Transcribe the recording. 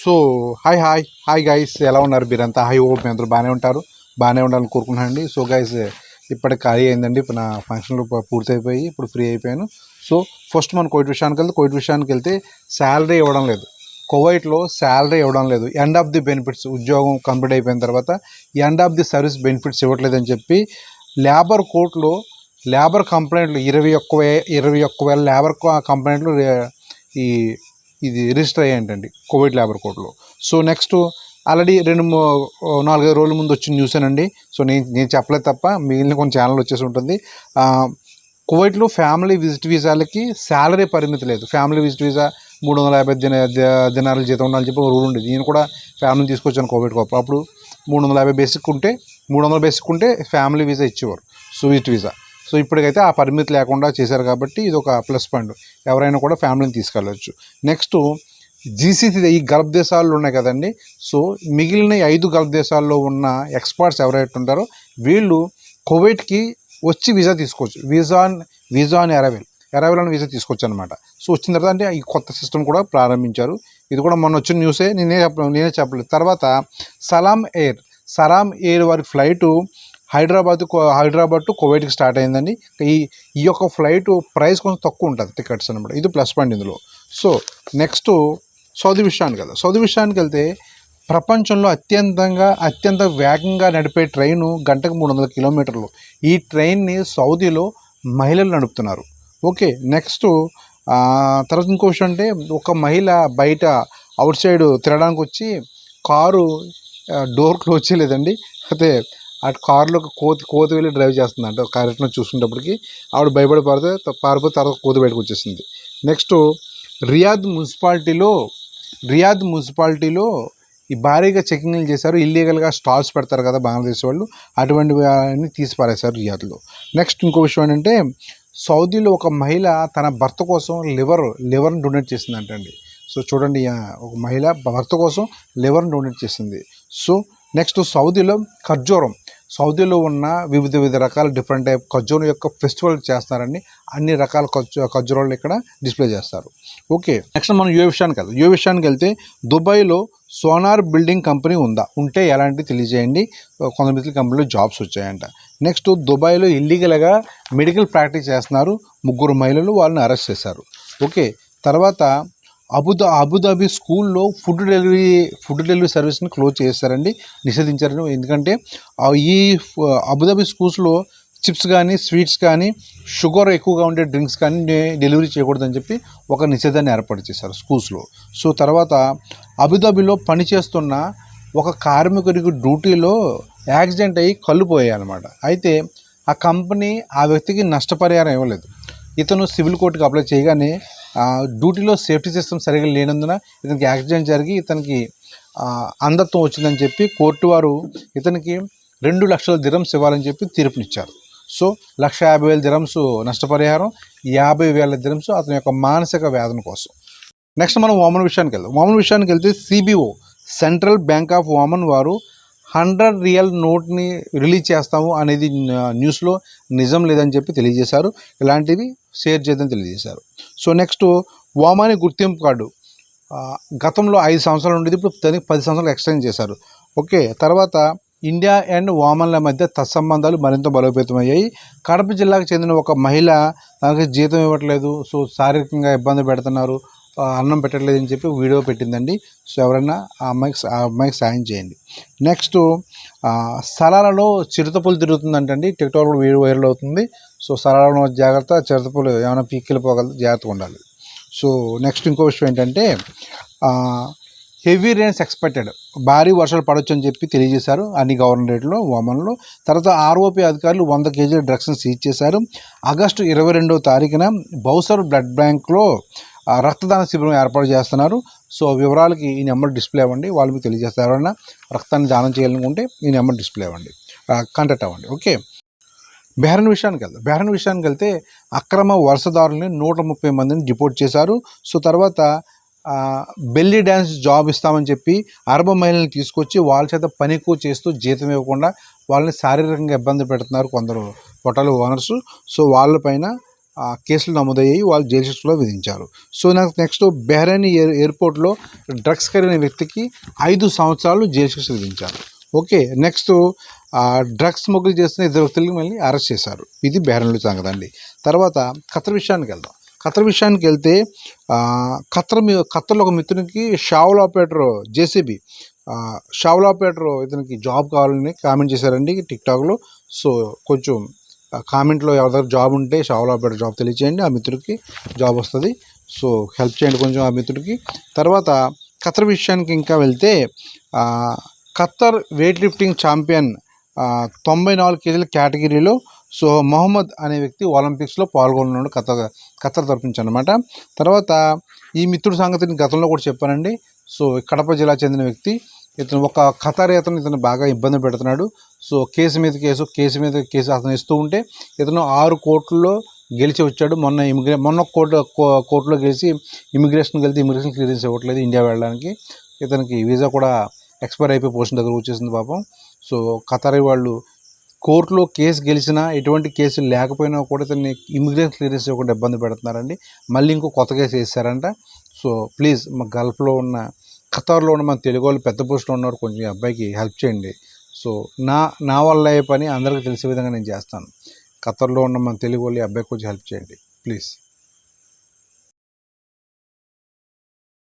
So hi hi hi guys ఎలా ఉన్నారు మీరంతా? హాయ్ ఓ మీ అందరూ బాగానే ఉంటారు. బాగానే ఉండాలని కోరుకుంటున్నానండి. సో గైస్ ఇప్పటికి ఖాళీ అయిందండి. ఇప్పుడు నా ఫంక్షన్లు పూర్తయిపోయి ఇప్పుడు ఫ్రీ అయిపోయాను. సో ఫస్ట్ మనం కోవిడ్ విషయానికి వెళ్తే కోవిడ్ విషయానికి వెళ్తే శాలరీ ఇవ్వడం లేదు. కువైట్లో శాలరీ ఇవ్వడం లేదు. ఎండ్ ఆఫ్ ది బెనిఫిట్స్ ఉద్యోగం కంప్లీట్ అయిపోయిన తర్వాత end of the service benefits ఇవ్వట్లేదని చెప్పి లేబర్ కోర్టులో లేబర్ కంప్లైంట్లు ఇరవై ఒక్క వే ఇరవై ఒక్క వేల లేబర్ కంప్లైంట్లు ఈ ఇది రిజిస్టర్ అయ్యాయంటండి కోవిడ్ లేబర్ కోర్టులో సో నెక్స్ట్ ఆల్రెడీ రెండు నాలుగైదు రోజుల ముందు వచ్చిన న్యూస్ అండి సో నేను నేను చెప్పలేదు తప్ప మిగిలిన కొన్ని ఛానల్ వచ్చేసి ఉంటుంది. ఆ, కువైట్లో ఫ్యామిలీ విజిట్ వీసాలకి శాలరీ పరిమితి లేదు. ఫ్యామిలీ విజిట్ వీసా మూడు వందల యాభై దిన దినాల జీతం ఉండాలని చెప్పి ఒక రూల్ ఉండేది. నేను కూడా ఫ్యామిలీని తీసుకొచ్చాను కోవిడ్ కోపం అప్పుడు. మూడు వందల యాభై బేసిక్ ఉంటే మూడు వందల బేసిక్ ఉంటే ఫ్యామిలీ వీసా ఇచ్చేవారు సో విజిట్ వీసా సో ఇప్పటికైతే ఆ పరిమితి లేకుండా చేశారు కాబట్టి ఇది ఒక ప్లస్ పాయింట్. ఎవరైనా కూడా ఫ్యామిలీని తీసుకెళ్ళవచ్చు నెక్స్ట్ జీసీసీ ఈ గల్ఫ్ దేశాల్లో ఉన్నాయి కదండి. సో మిగిలిన ఐదు గల్ఫ్ దేశాల్లో ఉన్న ఎక్స్పర్ట్స్ ఎవరైతే ఉంటారో వీళ్ళు కువైట్కి వచ్చి వీసా తీసుకోవచ్చు. వీసా వీసా అని అరైవల్. అరైవల్ అని వీసా తీసుకోవచ్చు అనమాట సో వచ్చిన తర్వాత అంటే ఈ కొత్త సిస్టమ్ కూడా ప్రారంభించారు. ఇది కూడా మొన్న వచ్చిన న్యూసే. నేనే చెప్ప నేనే చెప్పలేదు. తర్వాత సలాం ఎయిర్. సలాం ఎయిర్ వారి ఫ్లైటు హైదరాబాద్ హైదరాబాద్ టు కువైట్కి స్టార్ట్ అయిందండి. ఈ ఈ యొక్క ఫ్లైట్ ప్రైస్ కొంచెం తక్కువ ఉంటుంది టికెట్స్ అనమాట ఇది ప్లస్ పాయింట్ ఇందులో. సో నెక్స్ట్ సౌదీ విషయానికి వెళ్దాం. సౌదీ విషయానికి వెళ్తే ప్రపంచంలో అత్యంతంగా అత్యంత వేగంగా నడిపే ట్రైను గంటకు మూడు వందల కిలోమీటర్లు. ఈ ట్రైన్ని సౌదీలో మహిళలు నడుపుతున్నారు. ఓకే నెక్స్ట్ తర్వాత ఇంకో విషయం అంటే ఒక మహిళ బయట అవుట్ సైడ్ తిరగడానికి వచ్చి కారు డోర్ క్లోజ్ చేయలేదండి. అయితే అటు కారులో కోతి కోతి వెళ్ళి డ్రైవ్ చేస్తుందంట కార్యక్రమం చూసుకునేటప్పటికి ఆవిడ భయపడి పారితే పారిపోతే తర్వాత కోతి బయటకు వచ్చేసింది. నెక్స్ట్ రియాద్ మున్సిపాలిటీలో రియాద్ మున్సిపాలిటీలో ఈ భారీగా చెకింగ్లు చేశారు. ఇల్లీగల్గా స్టాల్స్ పెడతారు కదా బంగ్లాదేశ్ వాళ్ళు. అటువంటి వాటిని తీసి పారేశారు రియాద్లో. నెక్స్ట్ ఇంకో విషయం ఏంటంటే సౌదీలో ఒక మహిళ తన భర్త కోసం లివర్ లివర్ని డొనేట్ చేసిందంటండి. సో చూడండి ఒక మహిళ భర్త కోసం లివర్ని డొనేట్ చేసింది. సో నెక్స్ట్ సౌదీలో ఖర్జూరం. సౌదీలో ఉన్న వివిధ వివిధ రకాల డిఫరెంట్ టైప్ ఖర్జూరం యొక్క ఫెస్టివల్ చేస్తారని అన్ని రకాల ఖర్జూ ఖర్జూరాలు ఇక్కడ డిస్ప్లే చేస్తారు. ఓకే నెక్స్ట్ మనం యూ విషయానికి వెళ్తాం యూ విషయానికి వెళ్తే దుబాయ్లో సోనార్ బిల్డింగ్ కంపెనీ ఉందా? ఉంటే ఎలాంటి తెలియజేయండి. కొంతమంది కంపెనీలో జాబ్స్ వచ్చాయంట. నెక్స్ట్ దుబాయ్లో ఇల్లీగల్గా మెడికల్ ప్రాక్టీస్ చేస్తున్నారు. ముగ్గురు మహిళలు వాళ్ళని అరెస్ట్ చేశారు. ఓకే తర్వాత అబుదా అబుదాబి స్కూల్లో ఫుడ్ డెలివరీ ఫుడ్ డెలివరీ సర్వీస్ని క్లోజ్ చేస్తారండి నిషేధించారు ఎందుకంటే ఈ అబుదాబి స్కూల్స్లో చిప్స్ కానీ స్వీట్స్ కానీ షుగర్ ఎక్కువగా ఉండే డ్రింక్స్ కానీ డెలివరీ చేయకూడదని చెప్పి ఒక నిషేధాన్ని ఏర్పాటు చేశారు స్కూల్స్లో. సో తర్వాత అబుదాబిలో పనిచేస్తున్న ఒక కార్మికుడికి డ్యూటీలో యాక్సిడెంట్ అయ్యి కళ్ళు అనమాట అయితే ఆ కంపెనీ ఆ వ్యక్తికి నష్టపరిహారం ఇవ్వలేదు. ఇతను సివిల్ కోర్టుకి అప్లై చేయగానే డ్యూటీలో సేఫ్టీ సిస్టమ్ సరిగా లేనందున ఇతనికి యాక్సిడెంట్ జరిగి ఇతనికి అంధత్వం వచ్చిందని చెప్పి కోర్టు వారు ఇతనికి రెండు లక్షల దిరమ్స్ ఇవ్వాలని చెప్పి తీర్పునిచ్చారు. సో లక్ష యాభై వేల దిరమ్స్ నష్టపరిహారం యాభై వేల దిరమ్స్ అతని యొక్క మానసిక వేదన కోసం. నెక్స్ట్ మనం ఓమన్ విషయానికి వెళ్దాం. ఓమన్ విషయానికి వెళ్తే C B O central bank of Oman వారు హండ్రెడ్ రియల్ నోట్ని రిలీజ్ చేస్తాము అనేది న్యూస్లో నిజం లేదని చెప్పి తెలియజేశారు. ఇలాంటివి షేర్ చేద్దని తెలియజేశారు. సో నెక్స్ట్ ఓమాని గుర్తింపు కార్డు. గతంలో ఐదు సంవత్సరాలు ఉండేది ఇప్పుడు దానికి పది సంవత్సరాలు ఎక్స్టెండ్ చేశారు. ఓకే తర్వాత ఇండియా అండ్ ఓమన్ల మధ్య తత్సంబంధాలు మరింత బలోపేతమయ్యాయి. కడప జిల్లాకు చెందిన ఒక మహిళ తనకి జీతం ఇవ్వట్లేదు సో శారీరకంగా ఇబ్బంది పెడుతున్నారు. అన్నం పెట్టట్లేదని చెప్పి వీడియో పెట్టిందండి. సో ఎవరైనా ఆ అమ్మాయికి ఆ అమ్మాయికి సాయం చేయండి. నెక్స్ట్ స్థలాలలో చిరుతపులు తిరుగుతుందంటండి. టిక్టాక్ కూడా వీడియో వైరల్ అవుతుంది. సో స్థలాలలో జాగ్రత్త చిరుతపులు ఏమైనా పీక్కిలిపోగలదు జాగ్రత్తగా ఉండాలి. సో నెక్స్ట్ ఇంకో విషయం ఏంటంటే హెవీ రెయిన్స్ ఎక్స్పెక్టెడ్. భారీ వర్షాలు పడవచ్చు అని చెప్పి తెలియజేశారు అన్ని గవర్నరేట్లో ఓమన్లో తర్వాత ఆర్ఓపీ అధికారులు వంద కేజీల డ్రగ్స్ను సీజ్ చేశారు. ఆగస్టు ఇరవై రెండవ తారీఖున బౌసర్ బ్లడ్ బ్యాంక్లో రక్తదాన శిబిరం ఏర్పాటు చేస్తున్నారు. సో వివరాలకి ఈ నెంబర్ డిస్ప్లే అవ్వండి. వాళ్ళు మీకు తెలియజేస్తారు. ఎవరైనా రక్తాన్ని దానం చేయాలనుకుంటే ఈ నెంబర్ డిస్ప్లే అవ్వండి. కాంటాక్ట్ అవ్వండి. ఓకే? బెహరన్ విషయానికి వెళ్దాం. బెహరన్ విషయానికి వెళ్తే అక్రమ వరుసదారుల్ని నూట ముప్పై మందిని డిపోర్ట్ చేశారు. సో తర్వాత బెల్లీ డ్యాన్స్ జాబ్ ఇస్తామని చెప్పి అరబ మహిళల్ని తీసుకొచ్చి వాళ్ళ చేత పని ఎక్కువ చేస్తూ జీతం ఇవ్వకుండా వాళ్ళని శారీరకంగా ఇబ్బంది పెడుతున్నారు కొందరు హోటల్ ఓనర్స్. సో వాళ్ళపైన కేసులు నమోదయ్యాయి వాళ్ళు జైలు శిక్షలో విధించారు. సో నాకు నెక్స్ట్ బెహ్రైన్ ఎయిర్ ఎయిర్పోర్ట్లో డ్రగ్స్ కలిగిన వ్యక్తికి ఐదు సంవత్సరాలు జైలు శిక్ష విధించారు. ఓకే నెక్స్ట్ డ్రగ్స్ స్మగ్లింగ్ చేస్తున్న ఇద్దరు వ్యక్తులకి మళ్ళీ అరెస్ట్ చేశారు. ఇది బెహ్రైన్లో సంగతి తర్వాత ఖతర్ విషయానికి వెళ్దాం. ఖతర్ విషయానికి వెళ్తే ఖతర్ మీ ఖతర్లో ఒక మిత్రునికి shovel operator JCB shovel operator ఇతనికి జాబ్ కావాలని కామెంట్ చేశారండి టిక్టాక్లో. సో కొంచెం కామెంట్లో ఎవరిదగ్గర జాబ్ ఉంటే షావుల్ ఆపరేటర్ జాబ్ తెలియచేయండి ఆ మిత్రుడికి జాబ్ వస్తుంది. సో హెల్ప్ చేయండి కొంచెం ఆ మిత్రుడికి. తర్వాత ఖతర్ విషయానికి ఇంకా వెళ్తే ఖతర్ వెయిట్ లిఫ్టింగ్ ఛాంపియన్ తొంభై నాలుగు కేజీల కేటగిరీలో సో మొహమ్మద్ అనే వ్యక్తి ఒలింపిక్స్లో పాల్గొన్నాడు ఖతర్ ఖతర్ తరపించనమాట అనమాట తర్వాత ఈ మిత్రుడి సంగతిని గతంలో కూడా చెప్పానండి. సో కడప జిల్లా చెందిన వ్యక్తి ఇతను ఒక ఖతార్ అతను ఇతను బాగా ఇబ్బంది పెడుతున్నాడు. సో కేసు మీద కేసు కేసు మీద కేసు అతను ఇస్తూ ఉంటే ఇతను ఆరు కోట్లలో గెలిచి వచ్చాడు. మొన్న ఇమిగ్రే మొన్న కోర్టు కో- కోర్టులో గెలిచి ఇమిగ్రేషన్కి వెళ్తే ఇమిగ్రేషన్ క్లియరెన్స్ ఇవ్వట్లేదు ఇండియా వెళ్ళడానికి. ఇతనికి వీసా కూడా ఎక్స్పైర్ అయిపోయి పోషన్ దగ్గర వచ్చేసింది పాపం. సో ఖతారీ వాళ్ళు కోర్టులో కేసు గెలిచినా ఎటువంటి కేసులు లేకపోయినా కూడా ఇతన్ని ఇమిగ్రేషన్ క్లియరెన్స్ ఇవ్వకుండా ఇబ్బంది పెడుతున్నారండి. మళ్ళీ ఇంకో కొత్త కేసు వేస్తారంట సో ప్లీజ్ మా గల్ఫ్లో ఉన్న ఖతార్లో ఉన్న మన తెలుగు వాళ్ళు పెద్ద పోస్టులో ఉన్నారు కొంచెం ఈ అబ్బాయికి హెల్ప్ చేయండి. సో నా నా వల్ల అయ్యే పని అందరికీ తెలిసే విధంగా నేను చేస్తాను. ఖతర్లో ఉన్న మన తెలుగు వాళ్ళు ఈ అబ్బాయికి కొంచెం హెల్ప్ చేయండి. ప్లీజ్.